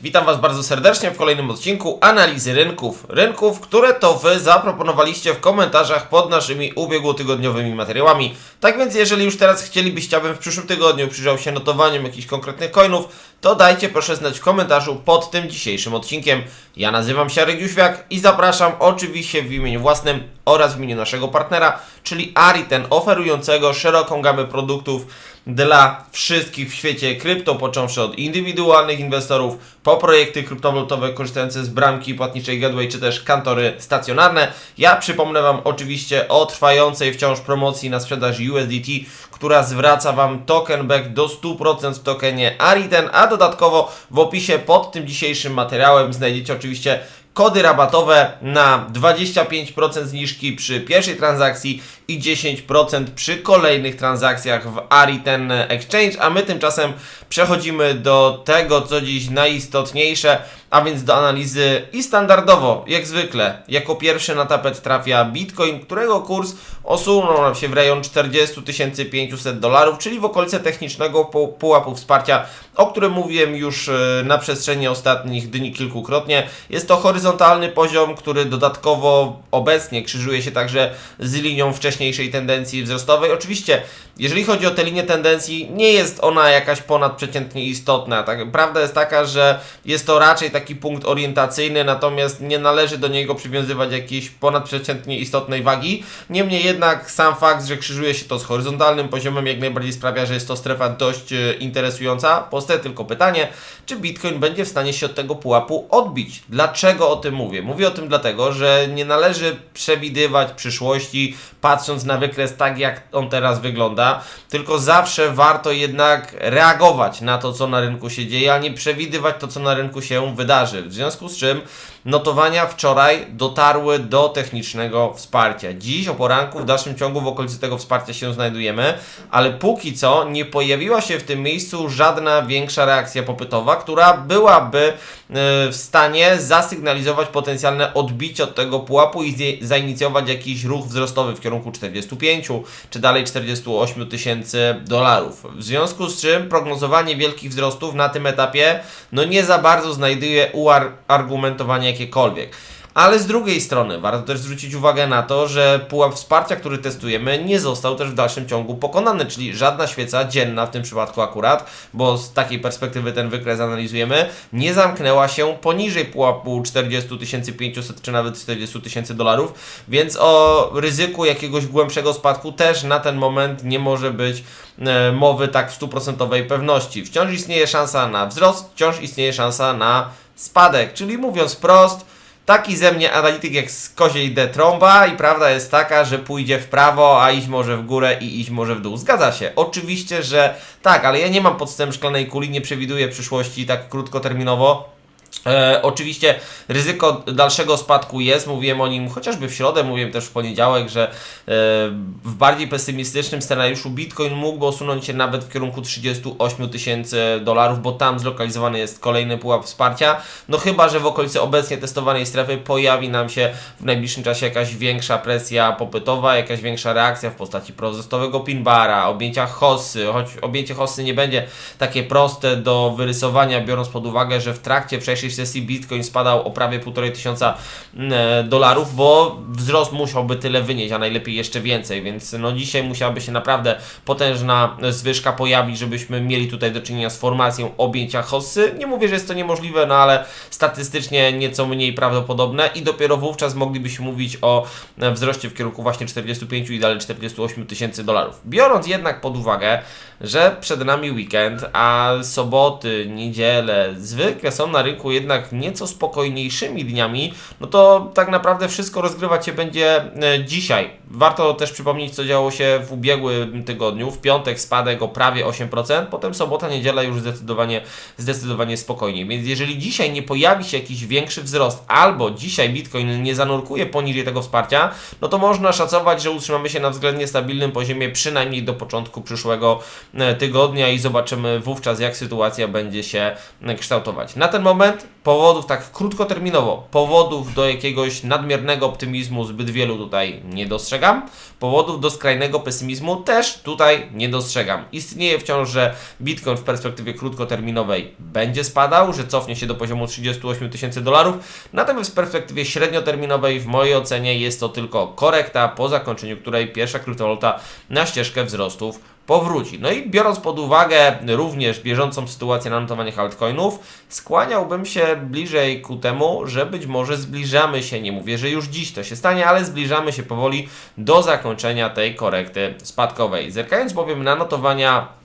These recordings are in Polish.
Witam Was bardzo serdecznie w kolejnym odcinku analizy rynków. Rynków, które to Wy zaproponowaliście w komentarzach pod naszymi ubiegłotygodniowymi materiałami. Tak więc, jeżeli już teraz chcielibyście, abym w przyszłym tygodniu przyjrzał się notowaniom jakichś konkretnych coinów, to dajcie proszę znać w komentarzu pod tym dzisiejszym odcinkiem. Ja nazywam się Arek Jóźwiak i zapraszam oczywiście w imieniu własnym oraz w imieniu naszego partnera, czyli Ariten, oferującego szeroką gamę produktów dla wszystkich w świecie krypto, począwszy od indywidualnych inwestorów, po projekty kryptowalutowe korzystające z bramki płatniczej Gateway, czy też kantory stacjonarne. Ja przypomnę Wam oczywiście o trwającej wciąż promocji na sprzedaż USDT, która zwraca Wam token back do 100% w tokenie Ariten, a dodatkowo w opisie pod tym dzisiejszym materiałem znajdziecie oczywiście kody rabatowe na 25% zniżki przy pierwszej transakcji i 10% przy kolejnych transakcjach w Ariten Exchange, a my tymczasem przechodzimy do tego, co dziś najistotniejsze, a więc do analizy i standardowo, jak zwykle, jako pierwszy na tapet trafia Bitcoin, którego kurs osunął nam się w rejon 40 500 dolarów, czyli w okolice technicznego pu- pułapu wsparcia, o którym mówiłem już e, na przestrzeni ostatnich dni kilkukrotnie. Jest to horyzontalny poziom, który dodatkowo obecnie krzyżuje się także z linią wcześniejszej tendencji wzrostowej. Oczywiście, jeżeli chodzi o tę linię tendencji, nie jest ona jakaś ponadprzeciętnie istotna. Tak, prawda jest taka, że jest to raczej taki punkt orientacyjny, natomiast nie należy do niego przywiązywać jakiejś ponadprzeciętnie istotnej wagi. Niemniej jednak sam fakt, że krzyżuje się to z horyzontalnym poziomem, jak najbardziej sprawia, że jest to strefa dość e, interesująca. Tylko pytanie, czy Bitcoin będzie w stanie się od tego pułapu odbić. Dlaczego o tym mówię? Mówię o tym dlatego, że nie należy przewidywać przyszłości, patrząc na wykres tak, jak on teraz wygląda, tylko zawsze warto jednak reagować na to, co na rynku się dzieje, a nie przewidywać to, co na rynku się wydarzy. W związku z czym notowania wczoraj dotarły do technicznego wsparcia. Dziś o poranku w dalszym ciągu w okolicy tego wsparcia się znajdujemy, ale póki co nie pojawiła się w tym miejscu żadna większa reakcja popytowa, która byłaby e, w stanie zasygnalizować potencjalne odbicie od tego pułapu i zainicjować jakiś ruch wzrostowy w kierunku 45 czy dalej 48 tysięcy dolarów. W związku z czym prognozowanie wielkich wzrostów na tym etapie no nie za bardzo znajduje uargumentowanie jakiekolwiek. Ale z drugiej strony warto też zwrócić uwagę na to, że pułap wsparcia, który testujemy, nie został też w dalszym ciągu pokonany, czyli żadna świeca dzienna w tym przypadku akurat, bo z takiej perspektywy ten wykres analizujemy, nie zamknęła się poniżej pułapu 40 500 czy nawet 40 tysięcy dolarów, więc o ryzyku jakiegoś głębszego spadku też na ten moment nie może być e, mowy tak w stuprocentowej pewności. Wciąż istnieje szansa na wzrost, wciąż istnieje szansa na spadek, czyli mówiąc wprost, Taki ze mnie analityk jak z koziej D trąba i prawda jest taka, że pójdzie w prawo, a iść może w górę i iść może w dół. Zgadza się. Oczywiście, że tak, ale ja nie mam podstęp szklanej kuli, nie przewiduję przyszłości tak krótkoterminowo. E, oczywiście ryzyko dalszego spadku jest, mówiłem o nim chociażby w środę, mówiłem też w poniedziałek, że e, w bardziej pesymistycznym scenariuszu Bitcoin mógłby osunąć się nawet w kierunku 38 tysięcy dolarów, bo tam zlokalizowany jest kolejny pułap wsparcia. No chyba, że w okolicy obecnie testowanej strefy pojawi nam się w najbliższym czasie jakaś większa presja popytowa, jakaś większa reakcja w postaci prozestowego pinbara, objęcia hossy, choć objęcie hossy nie będzie takie proste do wyrysowania, biorąc pod uwagę, że w trakcie wcześniejszej sesji Bitcoin spadał o prawie 1,5 tysiąca mm, dolarów, bo wzrost musiałby tyle wynieść, a najlepiej jeszcze więcej, więc no dzisiaj musiałaby się naprawdę potężna zwyżka pojawić, żebyśmy mieli tutaj do czynienia z formacją objęcia hossy. Nie mówię, że jest to niemożliwe, no ale statystycznie nieco mniej prawdopodobne i dopiero wówczas moglibyśmy mówić o e, wzroście w kierunku właśnie 45 i dalej 48 tysięcy dolarów. Biorąc jednak pod uwagę, że przed nami weekend, a soboty, niedziele zwykle są na rynku jednak nieco spokojniejszymi dniami, no to tak naprawdę wszystko rozgrywać się będzie e, dzisiaj. warto też przypomnieć, co działo się w ubiegłym tygodniu. W piątek spadek o prawie 8%, potem sobota, niedziela już zdecydowanie, zdecydowanie spokojniej. Więc jeżeli dzisiaj nie pojawi się jakiś większy wzrost, albo dzisiaj Bitcoin nie zanurkuje poniżej tego wsparcia, no to można szacować, że utrzymamy się na względnie stabilnym poziomie przynajmniej do początku przyszłego e, tygodnia i zobaczymy wówczas, jak sytuacja będzie się e, kształtować. Na ten moment powodów tak krótkoterminowo, powodów do jakiegoś nadmiernego optymizmu zbyt wielu tutaj nie dostrzegam. Powodów do skrajnego pesymizmu też tutaj nie dostrzegam. Istnieje wciąż, że Bitcoin w perspektywie krótkoterminowej będzie spadał, że cofnie się do poziomu 38 tysięcy dolarów, natomiast w perspektywie średnioterminowej w mojej ocenie jest to tylko korekta, po zakończeniu której pierwsza kryptowaluta na ścieżkę wzrostów powróci. No i biorąc pod uwagę również bieżącą sytuację na notowaniach altcoinów, skłaniałbym się bliżej ku temu, że być może zbliżamy się, nie mówię, że już dziś to się stanie, ale zbliżamy się powoli do zakończenia tej korekty spadkowej. Zerkając bowiem na notowania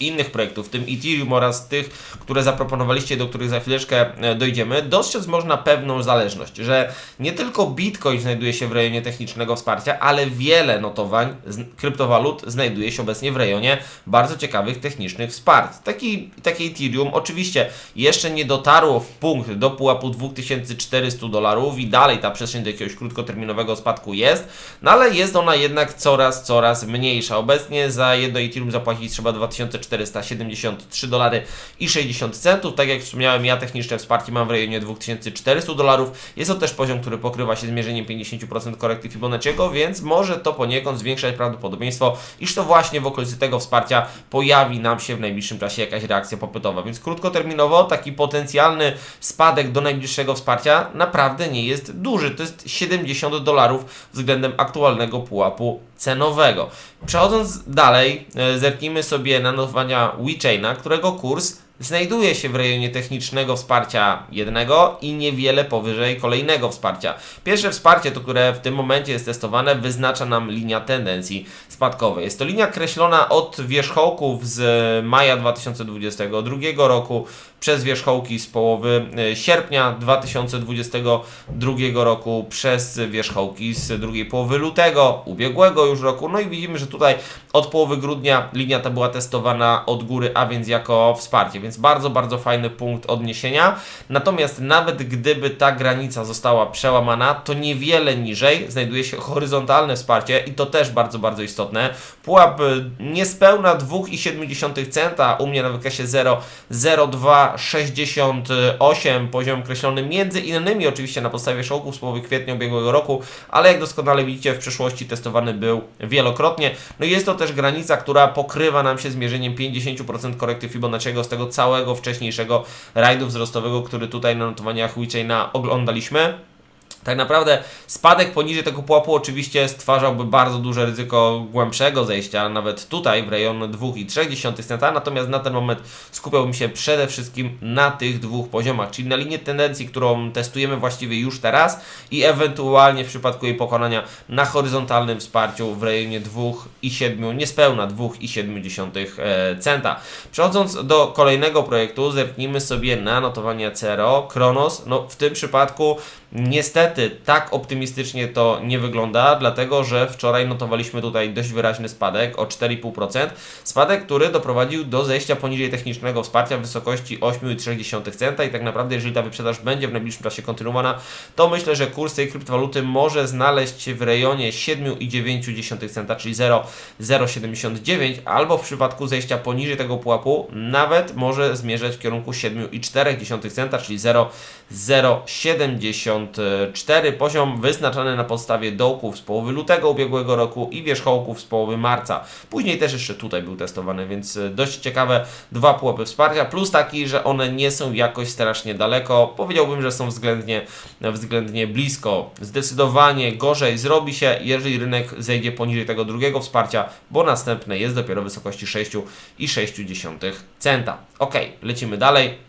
innych projektów, w tym Ethereum oraz tych, które zaproponowaliście, do których za chwileczkę e, dojdziemy, dostrzec można pewną zależność, że nie tylko Bitcoin znajduje się w rejonie technicznego wsparcia, ale wiele notowań kryptowalut znajduje się obecnie w rejonie bardzo ciekawych technicznych wsparć. Taki, takie Ethereum oczywiście jeszcze nie dotarło w punkt do pułapu 2400 dolarów i dalej ta przestrzeń do jakiegoś krótkoterminowego spadku jest, no ale jest ona jednak coraz, coraz mniejsza. Obecnie za jedno Ethereum zapłacić trzeba 2400 473 dolary i 60 centów. Tak jak wspomniałem, ja techniczne wsparcie mam w rejonie 2400 dolarów. Jest to też poziom, który pokrywa się zmierzeniem 50% korekty Fibonacciego, więc może to poniekąd zwiększać prawdopodobieństwo, iż to właśnie w okolicy tego wsparcia pojawi nam się w najbliższym czasie jakaś reakcja popytowa. Więc krótkoterminowo taki potencjalny spadek do najbliższego wsparcia naprawdę nie jest duży. To jest 70 dolarów względem aktualnego pułapu cenowego. Przechodząc dalej, e, zerknijmy sobie na notowania WeChaina, którego kurs znajduje się w rejonie technicznego wsparcia jednego i niewiele powyżej kolejnego wsparcia. Pierwsze wsparcie, to które w tym momencie jest testowane, wyznacza nam linia tendencji spadkowej. Jest to linia kreślona od wierzchołków z maja 2022 roku przez wierzchołki z połowy e, sierpnia 2022 roku, przez wierzchołki z drugiej połowy lutego ubiegłego już roku. No i widzimy, że tutaj od połowy grudnia linia ta była testowana od góry, a więc jako wsparcie, więc bardzo, bardzo fajny punkt odniesienia. Natomiast nawet gdyby ta granica została przełamana, to niewiele niżej znajduje się horyzontalne wsparcie i to też bardzo, bardzo istotne. Pułap y, niespełna 2,7 centa, u mnie na wykresie 0,0268, poziom określony między innymi oczywiście na podstawie szołków z połowy kwietnia ubiegłego roku, ale jak doskonale widzicie w przeszłości testowany był wielokrotnie. No i jest to też granica, która pokrywa nam się zmierzeniem 50% korekty Fibonacciego z tego całego wcześniejszego rajdu wzrostowego, który tutaj na notowaniach WeChaina oglądaliśmy. Tak naprawdę spadek poniżej tego pułapu oczywiście stwarzałby bardzo duże ryzyko głębszego zejścia, nawet tutaj w rejon 2,3 centa, natomiast na ten moment skupiałbym się przede wszystkim na tych dwóch poziomach, czyli na linię tendencji, którą testujemy właściwie już teraz i ewentualnie w przypadku jej pokonania na horyzontalnym wsparciu w rejonie 2,7, niespełna 2,7 e, centa. Przechodząc do kolejnego projektu, zerknijmy sobie na notowania CRO, Kronos, no w tym przypadku Niestety tak optymistycznie to nie wygląda, dlatego że wczoraj notowaliśmy tutaj dość wyraźny spadek o 4,5%. Spadek, który doprowadził do zejścia poniżej technicznego wsparcia w wysokości 8,3 centa i tak naprawdę jeżeli ta wyprzedaż będzie w najbliższym czasie kontynuowana, to myślę, że kurs tej kryptowaluty może znaleźć się w rejonie 7,9 centa, czyli 0,079 albo w przypadku zejścia poniżej tego pułapu nawet może zmierzać w kierunku 7,4 centa, czyli 0,070 54, poziom wyznaczany na podstawie dołków z połowy lutego ubiegłego roku i wierzchołków z połowy marca. Później też jeszcze tutaj był testowany, więc e, dość ciekawe dwa pułapy wsparcia, plus taki, że one nie są jakoś strasznie daleko. Powiedziałbym, że są względnie, względnie blisko. Zdecydowanie gorzej zrobi się, jeżeli rynek zejdzie poniżej tego drugiego wsparcia, bo następne jest dopiero wysokości 6,6 centa. Ok, lecimy dalej.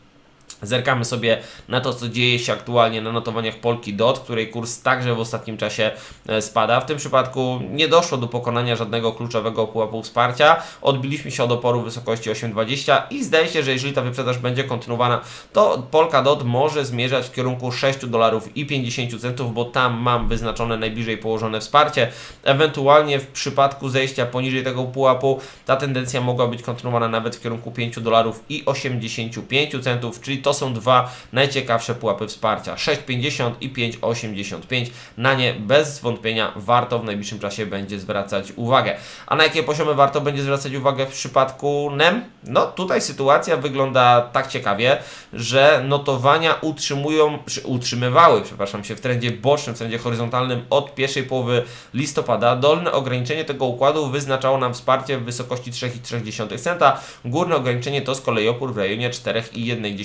Zerkamy sobie na to, co dzieje się aktualnie na notowaniach Polki DOT, której kurs także w ostatnim czasie e, spada. W tym przypadku nie doszło do pokonania żadnego kluczowego pułapu wsparcia. Odbiliśmy się od oporu wysokości 8,20 i zdaje się, że jeżeli ta wyprzedaż będzie kontynuowana, to Polka DOT może zmierzać w kierunku 6 dolarów i 50 centów, bo tam mam wyznaczone najbliżej położone wsparcie. Ewentualnie w przypadku zejścia poniżej tego pułapu ta tendencja mogła być kontynuowana nawet w kierunku 5 dolarów i 85 centów, czyli to są dwa najciekawsze pułapy wsparcia 6,50 i 5,85. Na nie bez wątpienia warto w najbliższym czasie będzie zwracać uwagę. A na jakie poziomy warto będzie zwracać uwagę w przypadku NEM? No tutaj sytuacja wygląda tak ciekawie, że notowania utrzymują, utrzymywały, przepraszam się, w trendzie bocznym, w trendzie horyzontalnym od pierwszej połowy listopada. Dolne ograniczenie tego układu wyznaczało nam wsparcie w wysokości 3,3 centa. Górne ograniczenie to z kolei opór w rejonie 4,1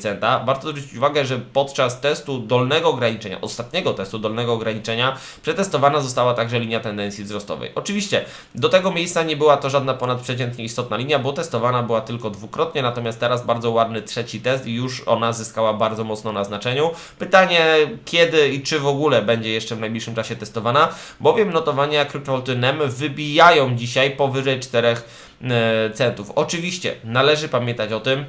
centa. Warto zwrócić uwagę, że podczas testu dolnego ograniczenia, ostatniego testu dolnego ograniczenia, przetestowana została także linia tendencji wzrostowej. Oczywiście do tego miejsca nie była to żadna ponadprzeciętnie istotna linia, bo testowana była tylko dwukrotnie, natomiast teraz bardzo ładny trzeci test i już ona zyskała bardzo mocno na znaczeniu. Pytanie, kiedy i czy w ogóle będzie jeszcze w najbliższym czasie testowana, bowiem notowania kryptowaluty NEM wybijają dzisiaj powyżej 4 e, centów. Oczywiście należy pamiętać o tym,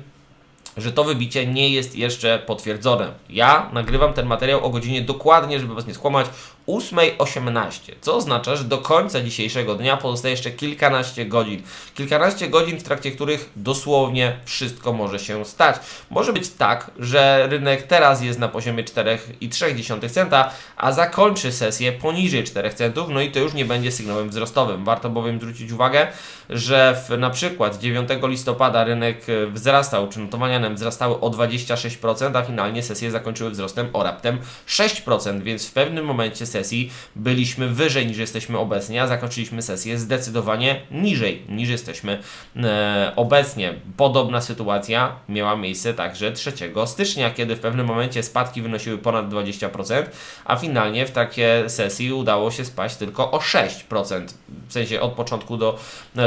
że to wybicie nie jest jeszcze potwierdzone. Ja nagrywam ten materiał o godzinie dokładnie, żeby Was nie skłamać, 8.18, co oznacza, że do końca dzisiejszego dnia pozostaje jeszcze kilkanaście godzin. Kilkanaście godzin, w trakcie których dosłownie wszystko może się stać. Może być tak, że rynek teraz jest na poziomie 4,3 centa, a zakończy sesję poniżej 4 centów, no i to już nie będzie sygnałem wzrostowym. Warto bowiem zwrócić uwagę, że w, na przykład 9 listopada rynek wzrastał, czy notowania NEM wzrastały o 26%, a finalnie sesje zakończyły wzrostem o raptem 6%, więc w pewnym momencie sesji byliśmy wyżej niż jesteśmy obecnie, a zakończyliśmy sesję zdecydowanie niżej niż jesteśmy e, obecnie. Podobna sytuacja miała miejsce także 3 stycznia, kiedy w pewnym momencie spadki wynosiły ponad 20%, a finalnie w takiej sesji udało się spaść tylko o 6%, w sensie od początku do,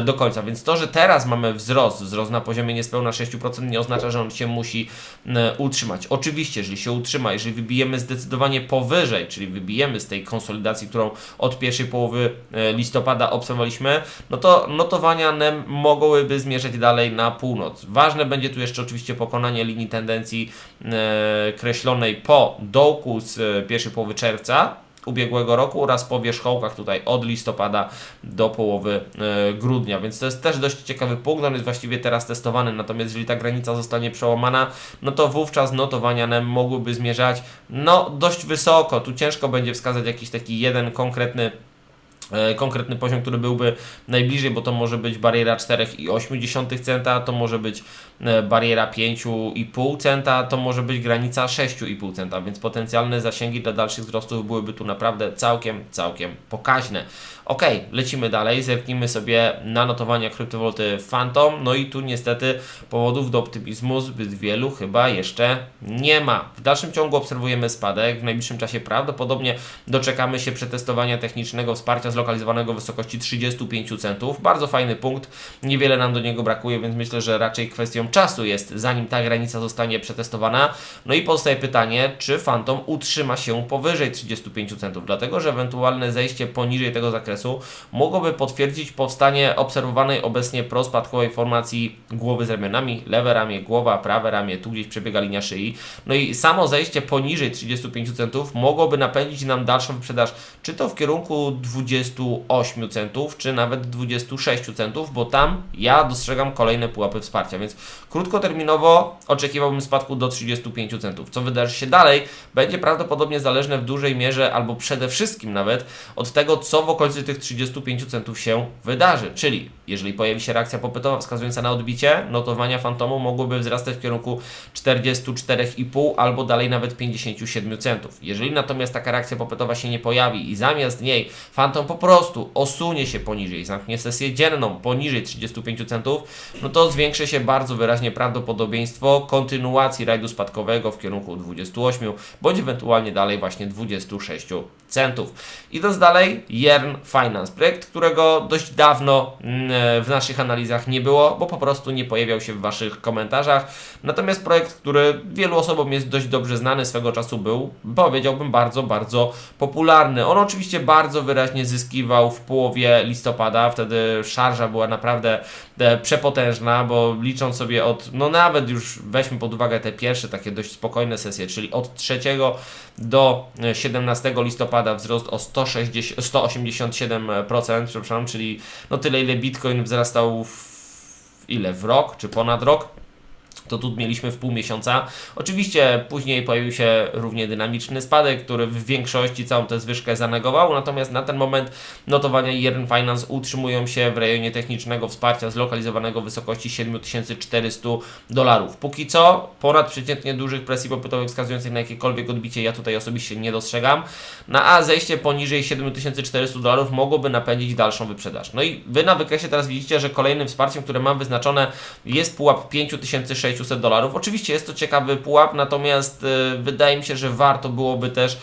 do końca. Więc to, że teraz mamy wzrost, wzrost na poziomie niespełna 6% nie oznacza, że on się musi e, utrzymać. Oczywiście, jeżeli się utrzyma, jeżeli wybijemy zdecydowanie powyżej, czyli wybijemy z tej konsolidacji, którą od pierwszej połowy e, listopada obserwowaliśmy, no to notowania NEM mogłyby zmierzać dalej na północ. Ważne będzie tu jeszcze oczywiście pokonanie linii tendencji e, kreślonej po dołku z e, pierwszej połowy czerwca, ubiegłego roku oraz po wierzchołkach tutaj od listopada do połowy e, grudnia, więc to jest też dość ciekawy punkt, on jest właściwie teraz testowany, natomiast jeżeli ta granica zostanie przełamana, no to wówczas notowania NEM mogłyby zmierzać no dość wysoko, tu ciężko będzie wskazać jakiś taki jeden konkretny konkretny poziom, który byłby najbliżej, bo to może być bariera 4,8 centa, to może być e, bariera 5,5 centa, to może być granica 6,5 centa, więc potencjalne zasięgi dla dalszych wzrostów byłyby tu naprawdę całkiem, całkiem pokaźne. Ok, lecimy dalej, zerknijmy sobie na notowania kryptowaluty Phantom, no i tu niestety powodów do optymizmu zbyt wielu chyba jeszcze nie ma. W dalszym ciągu obserwujemy spadek, w najbliższym czasie prawdopodobnie doczekamy się przetestowania technicznego wsparcia zlokalizowanego w wysokości 35 centów. Bardzo fajny punkt, niewiele nam do niego brakuje, więc myślę, że raczej kwestią czasu jest, zanim ta granica zostanie przetestowana. No i pozostaje pytanie, czy Phantom utrzyma się powyżej 35 centów, dlatego że ewentualne zejście poniżej tego zakresu mogłoby potwierdzić powstanie obserwowanej obecnie prospadkowej formacji głowy z ramionami, lewe ramię, głowa, prawe ramię, tu gdzieś przebiega linia szyi. No i samo zejście poniżej 35 centów mogłoby napędzić nam dalszą wyprzedaż, czy to w kierunku 28 centów, czy nawet 26 centów, bo tam ja dostrzegam kolejne pułapy wsparcia, więc krótkoterminowo oczekiwałbym spadku do 35 centów. Co wydarzy się dalej, będzie prawdopodobnie zależne w dużej mierze, albo przede wszystkim nawet, od tego, co w okolicy tych 35 centów się wydarzy. Czyli jeżeli pojawi się reakcja popytowa wskazująca na odbicie, notowania fantomu mogłyby wzrastać w kierunku 44,5 albo dalej nawet 57 centów. Jeżeli natomiast taka reakcja popytowa się nie pojawi i zamiast niej fantom po prostu osunie się poniżej, zamknie sesję dzienną poniżej 35 centów, no to zwiększy się bardzo wyraźnie prawdopodobieństwo kontynuacji rajdu spadkowego w kierunku 28, bądź ewentualnie dalej właśnie 26 centów. Idąc dalej, Jern Finance, projekt, którego dość dawno mm, w naszych analizach nie było, bo po prostu nie pojawiał się w Waszych komentarzach. Natomiast projekt, który wielu osobom jest dość dobrze znany, swego czasu był, powiedziałbym, bardzo, bardzo popularny. On oczywiście bardzo wyraźnie zyskiwał w połowie listopada, wtedy szarża była naprawdę e, przepotężna, bo licząc sobie od, no nawet już weźmy pod uwagę te pierwsze takie dość spokojne sesje, czyli od 3 do e, 17 listopada wzrost o 160, 187%, przepraszam, czyli no tyle ile Bitcoin wzrastał w ile? W rok, czy ponad rok to tu mieliśmy w pół miesiąca. Oczywiście później pojawił się równie dynamiczny spadek, który w większości całą tę zwyżkę zanegował, natomiast na ten moment notowania Jern Finance utrzymują się w rejonie technicznego wsparcia zlokalizowanego w wysokości 7400 dolarów. Póki co ponad przeciętnie dużych presji popytowych wskazujących na jakiekolwiek odbicie ja tutaj osobiście nie dostrzegam. Na A zejście poniżej 7400 dolarów mogłoby napędzić dalszą wyprzedaż. No i Wy na wykresie teraz widzicie, że kolejnym wsparciem, które mam wyznaczone jest pułap 5600 dolarów. Oczywiście jest to ciekawy pułap, natomiast y, wydaje mi się, że warto byłoby też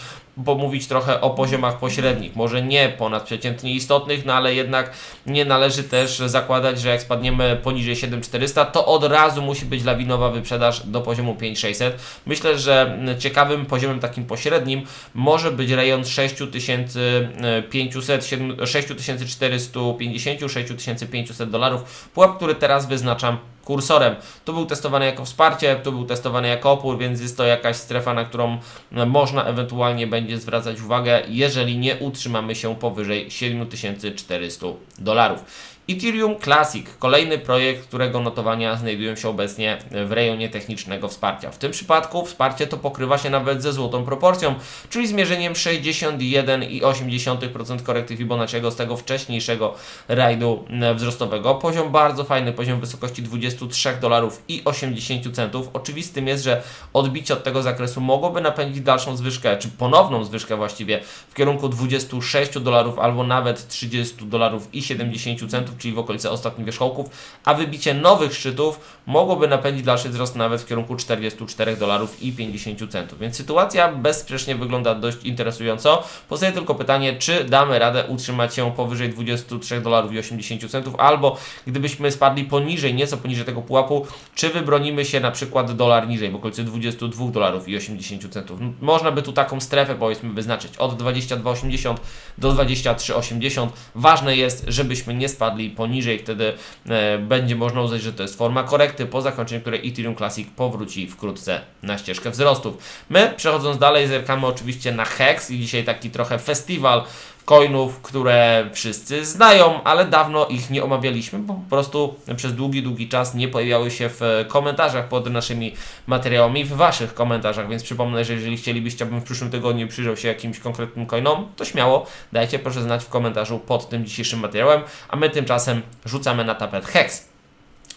pomówić trochę o poziomach pośrednich. Może nie ponadprzeciętnie istotnych, no ale jednak nie należy też zakładać, że jak spadniemy poniżej 7400, to od razu musi być lawinowa wyprzedaż do poziomu 5600. Myślę, że ciekawym poziomem takim pośrednim może być rejon 6500, 6450, 6500 dolarów. Pułap, który teraz wyznaczam kursorem. Tu był testowany jako wsparcie, tu był testowany jako opór, więc jest to jakaś strefa, na którą można ewentualnie będzie zwracać uwagę, jeżeli nie utrzymamy się powyżej 7400 dolarów. Ethereum Classic, kolejny projekt, którego notowania znajdują się obecnie w rejonie technicznego wsparcia. W tym przypadku wsparcie to pokrywa się nawet ze złotą proporcją, czyli zmierzeniem 61,8% korekty Fibonacciego z tego wcześniejszego rajdu wzrostowego. Poziom bardzo fajny, poziom wysokości 23 dolarów i 80 centów. Oczywistym jest, że odbicie od tego zakresu mogłoby napędzić dalszą zwyżkę, czy ponowną zwyżkę właściwie w kierunku 26 dolarów albo nawet 30 dolarów i 70 centów czyli w okolicy ostatnich wierzchołków, a wybicie nowych szczytów mogłoby napędzić dalszy wzrost nawet w kierunku 44 dolarów i 50 centów. Więc sytuacja bezsprzecznie wygląda dość interesująco. Pozostaje tylko pytanie, czy damy radę utrzymać się powyżej 23 dolarów i 80 centów, albo gdybyśmy spadli poniżej, nieco poniżej tego pułapu, czy wybronimy się na przykład dolar niżej, w okolicy 22 dolarów i 80 centów. Można by tu taką strefę powiedzmy wyznaczyć od 22,80 do 23,80. Ważne jest, żebyśmy nie spadli poniżej, wtedy e, będzie można uznać, że to jest forma korekty, po zakończeniu której Ethereum Classic powróci wkrótce na ścieżkę wzrostów. My, przechodząc dalej, zerkamy oczywiście na HEX i dzisiaj taki trochę festiwal coinów, które wszyscy znają, ale dawno ich nie omawialiśmy, bo po prostu przez długi, długi czas nie pojawiały się w komentarzach pod naszymi materiałami, w Waszych komentarzach, więc przypomnę, że jeżeli chcielibyście, abym w przyszłym tygodniu przyjrzał się jakimś konkretnym coinom, to śmiało dajcie proszę znać w komentarzu pod tym dzisiejszym materiałem, a my tymczasem rzucamy na tapet HEX.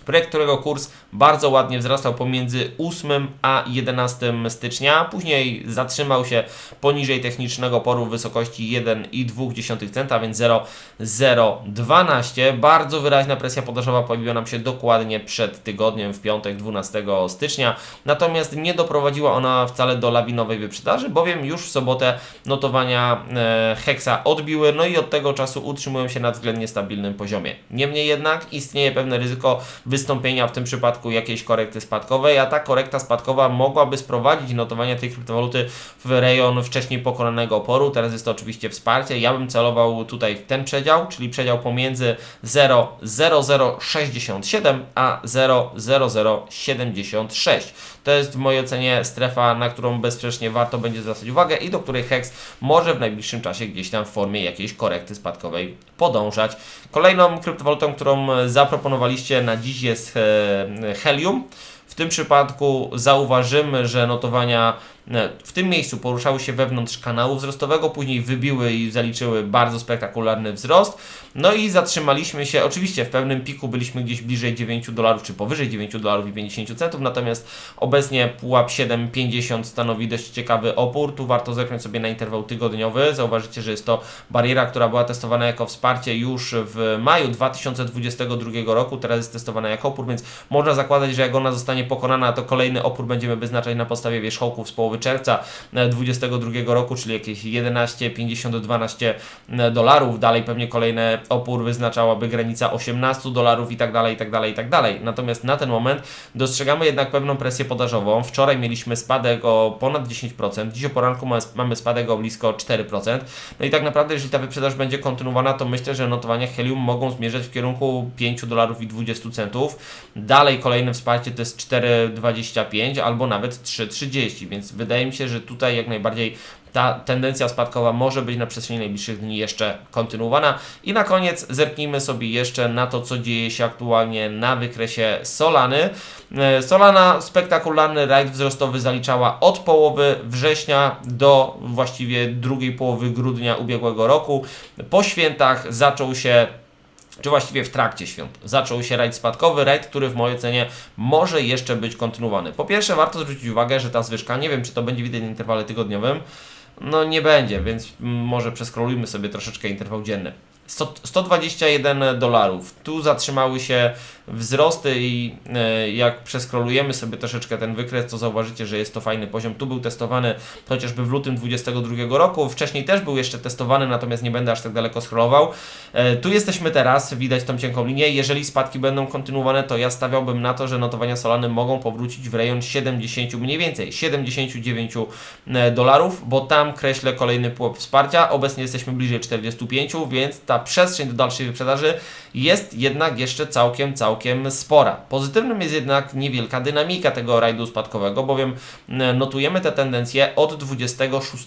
Projekt, którego kurs bardzo ładnie wzrastał pomiędzy 8 a 11 stycznia, później zatrzymał się poniżej technicznego oporu w wysokości 1,2 centa, więc 0,012. Bardzo wyraźna presja podażowa pojawiła nam się dokładnie przed tygodniem, w piątek 12 stycznia, natomiast nie doprowadziła ona wcale do lawinowej wyprzedaży, bowiem już w sobotę notowania e, Hexa odbiły, no i od tego czasu utrzymują się na względnie stabilnym poziomie. Niemniej jednak istnieje pewne ryzyko wystąpienia w tym przypadku jakiejś korekty spadkowej, a ta korekta spadkowa mogłaby sprowadzić notowania tej kryptowaluty w rejon wcześniej pokonanego oporu. Teraz jest to oczywiście wsparcie. Ja bym celował tutaj w ten przedział, czyli przedział pomiędzy 0,0067 a 0,0076. To jest w mojej ocenie strefa, na którą bezsprzecznie warto będzie zwracać uwagę i do której HEX może w najbliższym czasie gdzieś tam w formie jakiejś korekty spadkowej podążać. Kolejną kryptowalutą, którą zaproponowaliście na dziś jest e, Helium. W tym przypadku zauważymy, że notowania w tym miejscu poruszały się wewnątrz kanału wzrostowego, później wybiły i zaliczyły bardzo spektakularny wzrost. No i zatrzymaliśmy się, oczywiście w pewnym piku byliśmy gdzieś bliżej 9 dolarów, czy powyżej 9 dolarów i 50 centów, natomiast obecnie pułap 7,50 stanowi dość ciekawy opór. Tu warto zerknąć sobie na interwał tygodniowy. Zauważycie, że jest to bariera, która była testowana jako wsparcie już w maju 2022 roku, teraz jest testowana jako opór, więc można zakładać, że jak ona zostanie pokonana, to kolejny opór będziemy wyznaczać na podstawie wierzchołków z połowy czerwca 2022 roku, czyli jakieś 11, 50 do 12 dolarów. Dalej pewnie kolejny opór wyznaczałaby granica 18 dolarów i tak dalej, i tak dalej, i tak dalej. Natomiast na ten moment dostrzegamy jednak pewną presję podażową. Wczoraj mieliśmy spadek o ponad 10%, dziś o poranku mamy- mamy spadek o blisko 4%. No i tak naprawdę, jeżeli ta wyprzedaż będzie kontynuowana, to myślę, że notowania helium mogą zmierzać w kierunku 5 dolarów i 20 centów. Dalej kolejne wsparcie to jest 4,25 albo nawet 3,30, więc wydaje mi się, że tutaj jak najbardziej ta tendencja spadkowa może być na przestrzeni najbliższych dni jeszcze kontynuowana. I na koniec zerknijmy sobie jeszcze na to, co dzieje się aktualnie na wykresie Solany. E, Solana spektakularny rajd wzrostowy zaliczała od połowy września do właściwie drugiej połowy grudnia ubiegłego roku. Po świętach zaczął się czy właściwie w trakcie świąt. Zaczął się rajd spadkowy, rajd, który w mojej ocenie może jeszcze być kontynuowany. Po pierwsze, warto zwrócić uwagę, że ta zwyżka, nie wiem czy to będzie widać na interwale tygodniowym, no nie będzie, więc może przeskrolujmy sobie troszeczkę interwał dzienny. 100 121 dolarów. Tu zatrzymały się wzrosty i e, jak przeskrolujemy sobie troszeczkę ten wykres, to zauważycie, że jest to fajny poziom. Tu był testowany chociażby w lutym 2022 roku. Wcześniej też był jeszcze testowany, natomiast nie będę aż tak daleko scrollował. E, Tu jesteśmy teraz, widać tą cienką linię. Jeżeli spadki będą kontynuowane, to ja stawiałbym na to, że notowania Solany mogą powrócić w rejon 70 mniej więcej, 79 e, dolarów, bo tam kreślę kolejny pułap wsparcia. Obecnie jesteśmy bliżej 45, więc ta przestrzeń do dalszej wyprzedaży jest jednak jeszcze całkiem, całkiem spora. Pozytywnym jest jednak niewielka dynamika tego rajdu spadkowego, bowiem e, notujemy tę tendencję od 26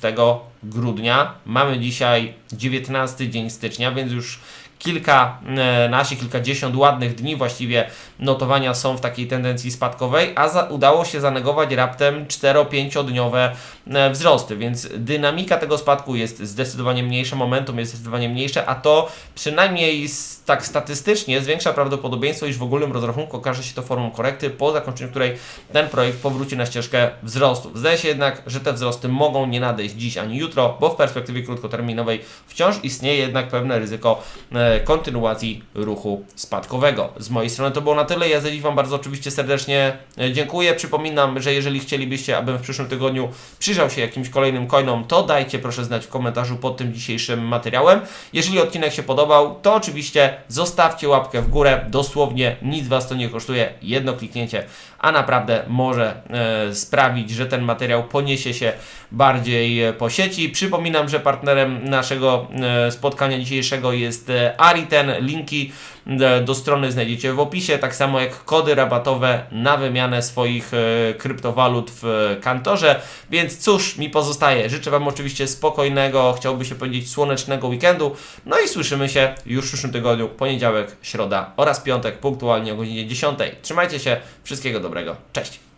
grudnia. Mamy dzisiaj 19 dzień stycznia, więc już kilkanaście, kilkadziesiąt ładnych dni właściwie notowania są w takiej tendencji spadkowej, a za, udało się zanegować raptem 4-5 dniowe e, wzrosty, więc dynamika tego spadku jest zdecydowanie mniejsza, momentum jest zdecydowanie mniejsze, a to przynajmniej tak statystycznie zwiększa prawdopodobieństwo, iż w ogólnym rozrachunku okaże się to formą korekty, po zakończeniu której ten projekt powróci na ścieżkę wzrostu. Zdaje się jednak, że te wzrosty mogą nie nadejść dziś ani jutro, bo w perspektywie krótkoterminowej wciąż istnieje jednak pewne ryzyko e, kontynuacji ruchu spadkowego. Z mojej strony to było na tyle. Ja za dziś Wam bardzo oczywiście serdecznie e, dziękuję. Przypominam, że jeżeli chcielibyście, abym w przyszłym tygodniu przyjrzał się jakimś kolejnym coinom, to dajcie proszę znać w komentarzu pod tym dzisiejszym materiałem. Jeżeli odcinek się podobał, to oczywiście zostawcie łapkę w górę. Dosłownie nic Was to nie kosztuje. Jedno kliknięcie, a naprawdę może e, sprawić, że ten materiał poniesie się bardziej e, po sieci. Przypominam, że partnerem naszego e, spotkania dzisiejszego jest e, Ariten. Linki e, do strony znajdziecie w opisie, tak samo jak kody rabatowe na wymianę swoich e, kryptowalut w kantorze. Więc cóż mi pozostaje? Życzę Wam oczywiście spokojnego, chciałby się powiedzieć słonecznego weekendu. No i słyszymy się już w przyszłym tygodniu, poniedziałek, środa oraz piątek, punktualnie o godzinie 10. Trzymajcie się, wszystkiego dobrego. Cześć!